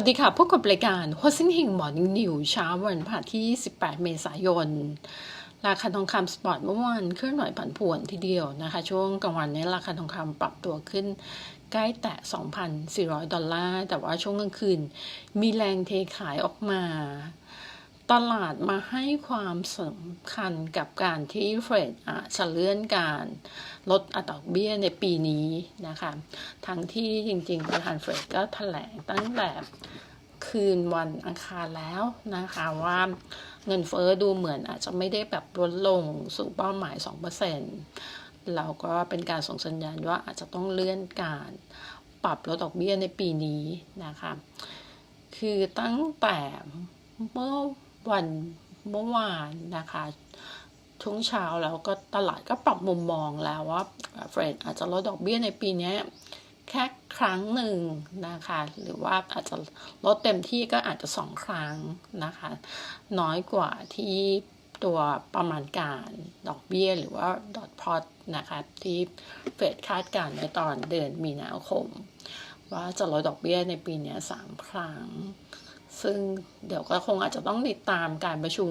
วัสดีค่ะ พบกับรายการ h o s i n g Hing Morning New เช้าวันพฤหัสที่ 18 เมษายน ราคาทองคำสปอร์ตเมื่อวานเคลื่อนไหวผันผวนทีเดียวนะคะ ช่วงกลางวันนี้ราคาทองคำปรับตัวขึ้นใกล้แตะ 2,400 ดอลลาร์ แต่ว่าช่วงกลางคืนมีแรงเทขายออกมา ตลาดมาให้ความสำคัญกับการที่เฟดอาจจะเลื่อนการลดอัตราดอกเบี้ยในปีนี้นะคะ ทั้งที่จริงๆประธานเฟดก็แถลงตั้งแต่คืนวันอังคารแล้วนะคะว่าเงินเฟอ้อดูเหมือนอาจจะไม่ได้แบบลดลงสู่เป้าหมาย2%แล้วก็เป็นการส่งสัญญาณว่าอาจจะต้องเลื่อนการปรับลดดอกเบี้ยในปีนี้นะคะ คือตั้งแต่เมื่อ วันเมื่อวานนะคะช่วงเช้าแล้วก็ตลาดก็ปรับมุมมองแล้วว่าเฟรดอาจจะลดดอกเบี้ยในปีนี้แค่ครั้งหนึ่งนะคะ หรือว่าอาจจะลดเต็มที่ก็อาจจะสองครั้งนะคะ น้อยกว่าที่ตัวประมาณการดอกเบี้ยหรือว่าดอทพอตนะคะที่เฟดคาดการณ์ในตอนเดือนมีนาคม ว่าจะลดดอกเบี้ยในปีนี้สามครั้ง ซึ่งเดี๋ยวก็คงอาจจะต้องติดตามการประชุม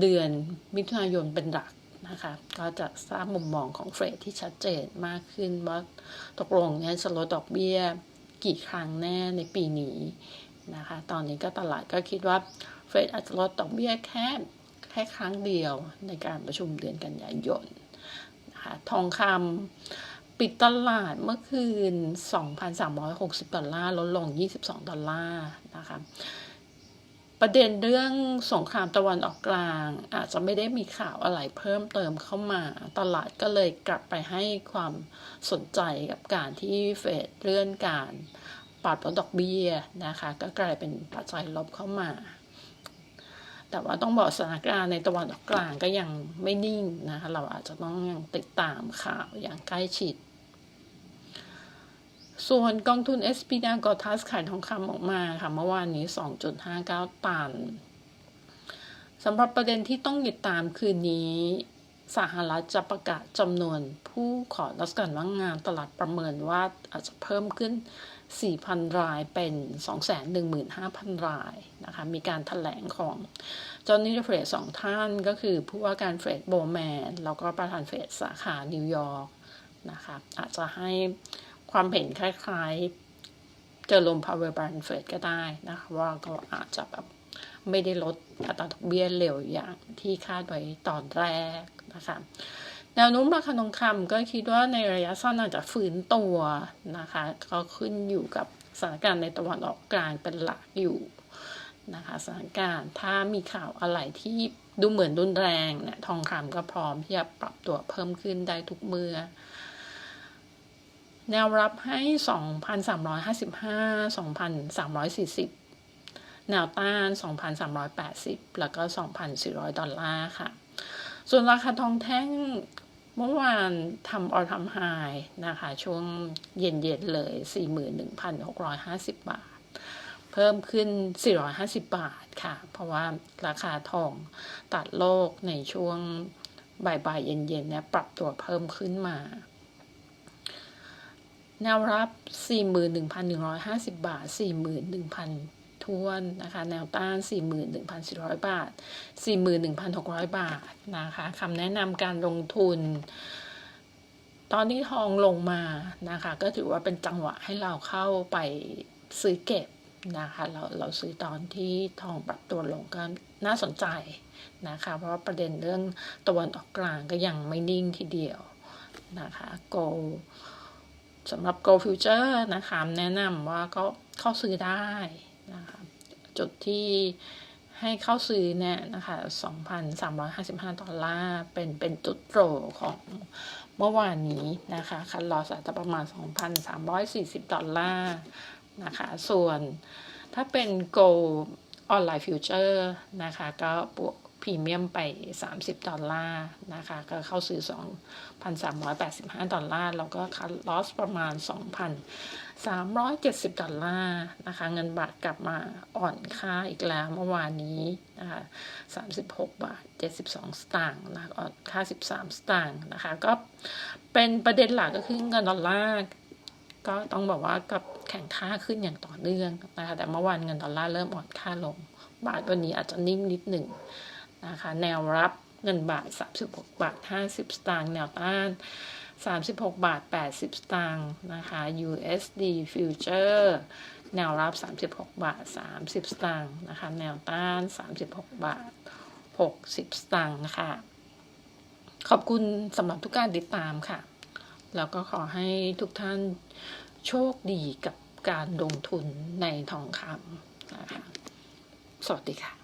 เดือนมิถุนายนเป็นหลักนะคะ ก็จะทราบมุมมองของเฟรดที่ชัดเจนมากขึ้นว่าตกลงเนี่ยจะลดดอกเบี้ยกี่ครั้งแน่ในปีนี้นะคะ ตอนนี้ก็ตลาดก็คิดว่าเฟดอาจจะลดดอกเบี้ยแค่แค่ครั้งเดียวในการประชุมเดือนกันยายนนะคะ ทองคำ ปิดตลาดเมื่อคืน 2,360 ดอลลาร์ ลดลง 22 ดอลลาร์นะคะ ประเด็นเรื่องสงครามตะวันออกกลาง อาจจะไม่ได้มีข่าวอะไรเพิ่มเติมเข้ามา ตลาดก็เลยกลับไปให้ความสนใจกับการที่เฟดเลื่อนการปรับลดดอกเบี้ยนะคะ ก็กลายเป็นปัจจัยลบเข้ามา แต่ว่าต้องบอกสถานการณ์ในตะวันออกกลางก็ยังไม่นิ่งนะคะ เราอาจจะต้องยังติดตามข่าวอย่างใกล้ชิด ส่วนกองทุน s p ดากอทัสขายทองคำออกมาค่ะเมื่อวานนี้ 2.59 ตันสำหรับประเด็นที่ต้องติดตามคืนนี้สหรัฐจะประกาศจำนวนผู้ขอรับการว่างงานตลาดประเมินว่าอาจจะเพิ่มขึ้น 4,000 รายเป็น 215,000 รายนะคะมีการถแถลงของจอห์นนี่เฟรดสองท่านก็คือผู้ว่าการเฟรดโบแมน แล้วก็ประธานเฟรดสาขานิวยอร์กนะคะอาจจะให้ ความเห็นคล้ายๆ เจอลมพาวเวอร์บรนเฟดก็ได้นะคะว่าก็อาจจะแบบไม่ได้ลดอัตราดอกเบี้ยเร็วอย่างที่คาดไว้ตอนแรกนะคะแนวโน้มราคาทองคำก็คิดว่าในระยะสั้นอาจจะฟื้นตัวนะคะ ก็ขึ้นอยู่กับสถานการณ์ในตะวันออกกลางเป็นหลักอยู่นะคะสถานการณ์ถ้ามีข่าวอะไรที่ดูเหมือนรุนแรงเนี่ยทองคำก็พร้อมที่จะปรับตัวเพิ่มขึ้นได้ทุกเมื่อ แนวรับให้ 2,355 2,340 แนวต้าน 2,380 แล้วก็ 2,400 ดอลลาร์ค่ะ ส่วนราคาทองแท่งเมื่อวานทำออทำไฮนะคะ ช่วงเย็นๆเลย 41,650 บาท เพิ่มขึ้น 450 บาทค่ะ เพราะว่าราคาทองตัดโลกในช่วงบ่ายๆเย็นๆเนี่ยปรับตัวเพิ่มขึ้นมา แนวรับ 41,150 บาท 41,000ทวนนะคะ แนวต้าน 41,400 บาท 41,600 บาทนะคะคำแนะนำการลงทุน ตอนนี้ทองลงมานะคะ ก็ถือว่าเป็นจังหวะให้เราเข้าไปซื้อเก็บนะคะเราเราซื้อตอนที่ทองปรับตัวลงก็น่าสนใจนะคะ เพราะประเด็นเรื่องตะวันออกกลางก็ยังไม่นิ่งทีเดียวนะคะโก สำหรับ Go Future นะคะแนะนำว่าก็เข้าซื้อได้นะคะจุดที่ให้เข้าซื้อเนี่ยนะคะ 2,355 ดอลลาร์ เป็นเป็นจุดโปรของเมื่อวานนี้นะคะ คันลอสอาจจะประมาณ 2,340 ดอลลาร์นะคะ ส่วนถ้าเป็น Go Online Future นะคะ ก็บวก พรีเมียมไป 30 ดอลลาร์นะคะ ก็เข้าซื้อ 2,385 ดอลลาร์ แล้วก็คัดลอสประมาณ 2,370 ดอลลาร์นะคะ เงินบาทกลับมาอ่อนค่าอีกแล้วเมื่อวานนี้นะคะ36 บาท 72 สตางค์นะอ่อนค่า 13 สตางค์นะคะ ก็เป็นประเด็นหลักก็คือเงินดอลลาร์ก็ต้องบอกว่ากับแข็งค่าขึ้นอย่างต่อเนื่องนะคะ แต่เมื่อวานเงินดอลลาร์เริ่มอ่อนค่าลง บาทวันนี้อาจจะนิ่งนิดหนึ่ง นะคะแนวรับเงินบาท 36 บาท 50 สตางค์แนวต้าน 36 บาท 80 สตางค์นะคะ USD Future แนวรับ 36 บาท 30 สตางค์นะคะ แนวต้าน 36 บาท 60 สตางค์นะคะขอบคุณสำหรับทุกการติดตามค่ะ แล้วก็ขอให้ทุกท่านโชคดีกับการลงทุนในทองคำนะคะ สวัสดีค่ะ